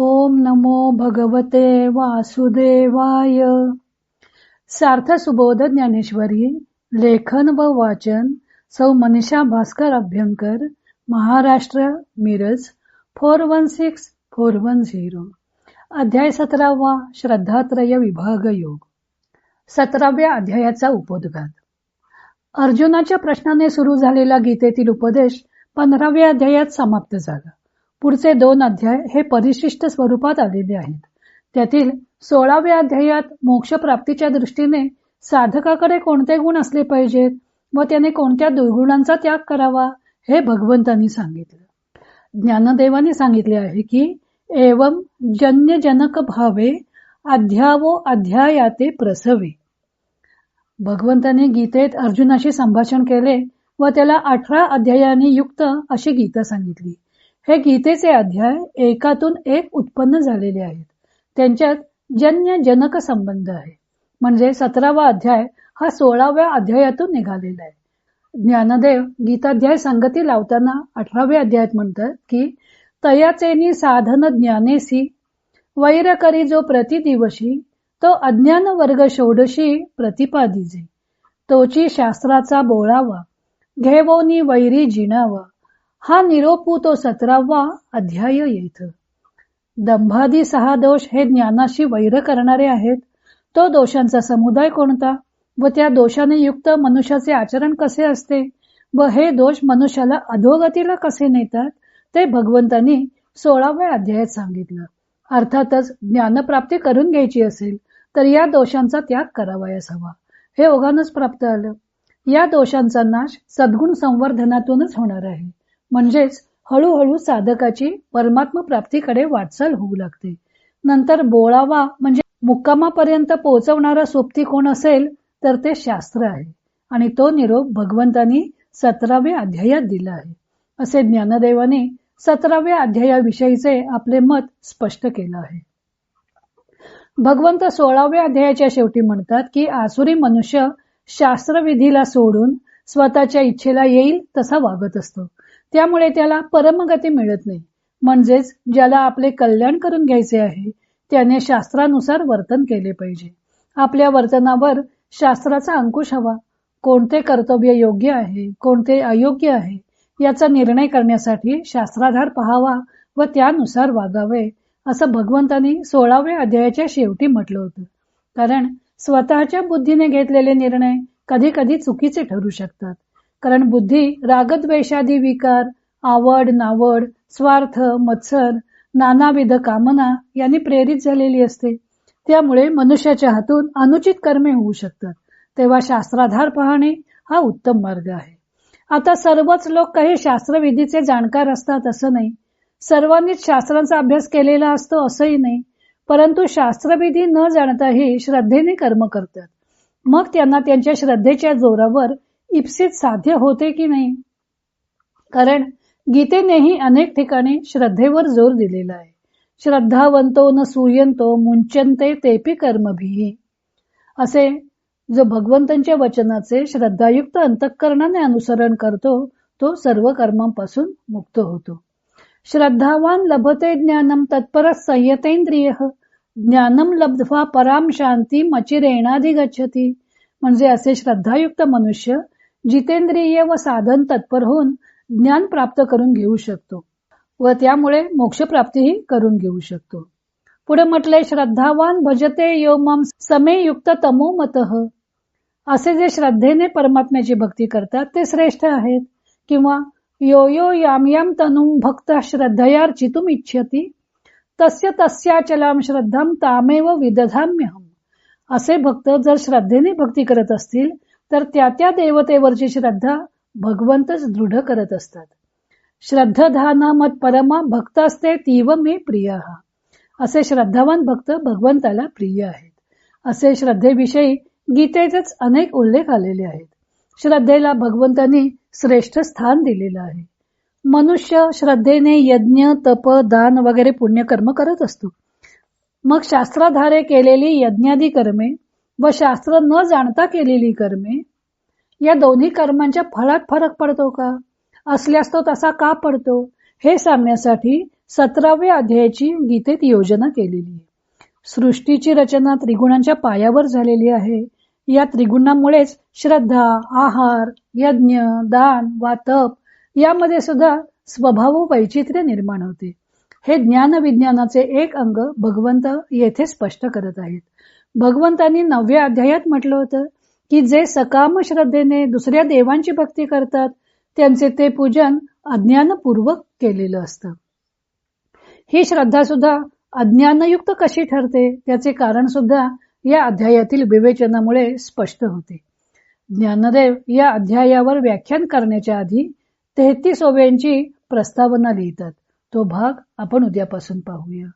ओम नमो भगवते वासुदेवाय. सार्थ सुबोध ज्ञानेश्वरी लेखन व वाचन सौ Manisha Bhaskar Abhyankar Maharashtra Miraj four one six four one zero. अध्याय सतरावा श्रद्धात्रय विभाग योग. सतराव्या अध्यायाचा उपोद्घात. अर्जुनाच्या प्रश्नाने सुरू झालेला गीतेतील उपदेश पंधराव्या अध्यायात समाप्त झाला. पुढचे दोन अध्याय हे परिशिष्ट स्वरूपात आलेले आहेत. त्यातील सोळाव्या अध्यायात मोक्ष प्राप्तीच्या दृष्टीने साधकाकडे कोणते गुण असले पाहिजेत व त्याने कोणत्या दुर्गुणांचा त्याग करावा हे भगवंतांनी सांगितलं. ज्ञानदेवाने सांगितले आहे की एवम जन्यजनक भावे अध्यावो अध्यायाते प्रसवे. भगवंताने गीतेत अर्जुनाशी संभाषण केले व त्याला अठरा अध्यायाने युक्त अशी गीता सांगितली. हे गीतेचे अध्याय एकातून एक उत्पन्न झालेले आहेत. त्यांच्यात जन्य जनक संबंध आहे. म्हणजे सतरावा अध्याय हा सोळाव्या अध्यायातून निघालेला आहे. ज्ञानदेव गीताध्याय संगती लावताना अठराव्या अध्यायात म्हणतात की तयाचेनी साधन ज्ञानेसी वैर करी जो प्रतिदिवशी तो अज्ञान वर्ग षोडशी प्रतिपादिजे. तोची शास्त्राचा बोळावा घेवोनी वैरी जिणावा. हा निरोपू तो सतरावा अध्याय येत. दंभादी सहा दोष हे ज्ञानाशी वैर करणारे आहेत. तो दोषांचा समुदाय कोणता? व त्या दोषाने युक्त मनुष्याचे आचरण कसे असते? व हे दोष मनुष्याला अधोगतीला कसे नेतात? ते भगवंतांनी सोळाव्या अध्यायात सांगितलं. अर्थातच ज्ञानप्राप्ती करून घ्यायची असेल तर या दोषांचा त्याग करावयास हवा हे ओघानच प्राप्त आलं. या दोषांचा नाश सद्गुण संवर्धनातूनच होणार आहे. म्हणजेच हळूहळू साधकाची परमात्म प्राप्तीकडे वाटचाल होऊ लागते. नंतर बोळावा म्हणजे मुक्कामापर्यंत पोहोचवणारा सोबती कोण असेल तर ते शास्त्र आहे आणि तो निरोप भगवंतांनी सतराव्या अध्यायात दिला आहे. असे ज्ञानदेवाने सतराव्या अध्यायाविषयीचे आपले मत स्पष्ट केलं आहे. भगवंत सोळाव्या अध्यायाच्या शेवटी म्हणतात की आसुरी मनुष्य शास्त्रविधीला सोडून स्वतःच्या इच्छेला येईल तसा वागत असतो. त्यामुळे त्याला परमगती मिळत नाही. म्हणजेच ज्याला आपले कल्याण करून घ्यायचे आहे त्याने शास्त्रानुसार वर्तन केले पाहिजे. आपल्या वर्तनावर शास्त्राचा अंकुश हवा. कोणते कर्तव्य योग्य आहे कोणते अयोग्य आहे याचा निर्णय करण्यासाठी शास्त्राधार पहावा व त्यानुसार वागावे असं भगवंतांनी सोळाव्या अध्यायाच्या शेवटी म्हटलं होतं. कारण स्वतःच्या बुद्धीने घेतलेले निर्णय कधी कधी चुकीचे ठरू शकतात. कारण बुद्धी रागद्वेषादी विकार आवड नावड स्वार्थ मत्सर नानाविध कामना यांनी प्रेरित झालेली असते. त्यामुळे मनुष्याच्या हातून अनुचित कर्मे होऊ शकतात. तेव्हा शास्त्राधार पाहणे हा उत्तम मार्ग आहे. आता सर्वच लोक काही शास्त्रविधीचे जाणकार असतात असं नाही. सर्वांनीच शास्त्रांचा अभ्यास केलेला असतो असंही नाही. परंतु शास्त्रविधी न जाणताही श्रद्धेने कर्म करतात. मग त्यांना त्यांच्या श्रद्धेच्या जोरावर इप्सित साध्य होते की नाही? कारण गीतेनेही अनेक ठिकाणी श्रद्धेवर जोर दिलेला आहे. श्रद्धावंतो न सुयंतो मुंचंते तेपी कर्मभी. असे जो भगवंतांच्या वचनाचे श्रद्धायुक्त अंतःकरणाने अनुसरण करतो तो सर्व कर्मांपासून मुक्त होतो. श्रद्धावान लभते ज्ञानम तत्पर संयतेंद्रिय. ज्ञानम लब्ध्वा पराम शांती मचिरेणाधी गच्छती म्हणजे असे श्रद्धायुक्त मनुष्य जितेंद्रिय व साधन तत्पर होऊन ज्ञान प्राप्त करून घेऊ शकतो व त्यामुळे मोक्षप्राप्तीही करून घेऊ शकतो. पुढे म्हटले श्रद्धावान भजते यो मम समेयुक्त तमो मत. असे जे श्रद्धेने परमात्म्याची भक्ती करतात ते श्रेष्ठ आहेत. किंवा यो यो याम याम तनुम भक्त श्रद्धयार्चितुम इच्छती. तस्य तस्याचलाम श्रद्धाम तामेव विदधाम्यहम. असे भक्त जर श्रद्धेने भक्ती करत असतील तर त्या त्या देवतेवरची श्रद्धा भगवंतच दृढ करत असतात. श्रद्धाधान मत परमा भक्त असते तीव मे प्रिय. असे श्रद्धावान भक्त भगवंताला प्रिय आहेत. असे श्रद्धेविषयी गीतेतच अनेक उल्लेख आलेले आहेत. श्रद्धेला भगवंतांनी श्रेष्ठ स्थान दिलेलं आहे. मनुष्य श्रद्धेने यज्ञ तप दान वगैरे पुण्यकर्म करत असतो. मग शास्त्राधारे केलेली यज्ञादी कर्मे व शास्त्र न जाणता केलेली कर्मे या दोन्ही कर्मांच्या फळात फरक पडतो का? असल्यास तो तसा का पडतो? हे सांगण्यासाठी सतराव्या अध्यायाची गीतेत योजना केलेली आहे. सृष्टीची रचना त्रिगुणांच्या पायावर झालेली आहे. या त्रिगुणामुळेच श्रद्धा आहार यज्ञ दान वा तप यामध्ये सुद्धा स्वभाव वैचित्र्य निर्माण होते. हे ज्ञान विज्ञानाचे एक अंग भगवंत येथे स्पष्ट करत आहेत. भगवंतांनी नवव्या अध्यायात म्हटलं होतं की जे सकाम श्रद्धेने दुसऱ्या देवांची भक्ती करतात त्यांचे ते पूजन अज्ञानपूर्वक केलेलं असतं. ही श्रद्धा सुद्धा अज्ञानयुक्त कशी ठरते त्याचे कारण सुद्धा या अध्यायातील विवेचनामुळे स्पष्ट होते. ज्ञानदेव या अध्यायावर व्याख्यान करण्याच्या आधी तेहतीस ओव्यांची प्रस्तावना लिहितात. तो भाग आपण उद्यापासून पाहूया.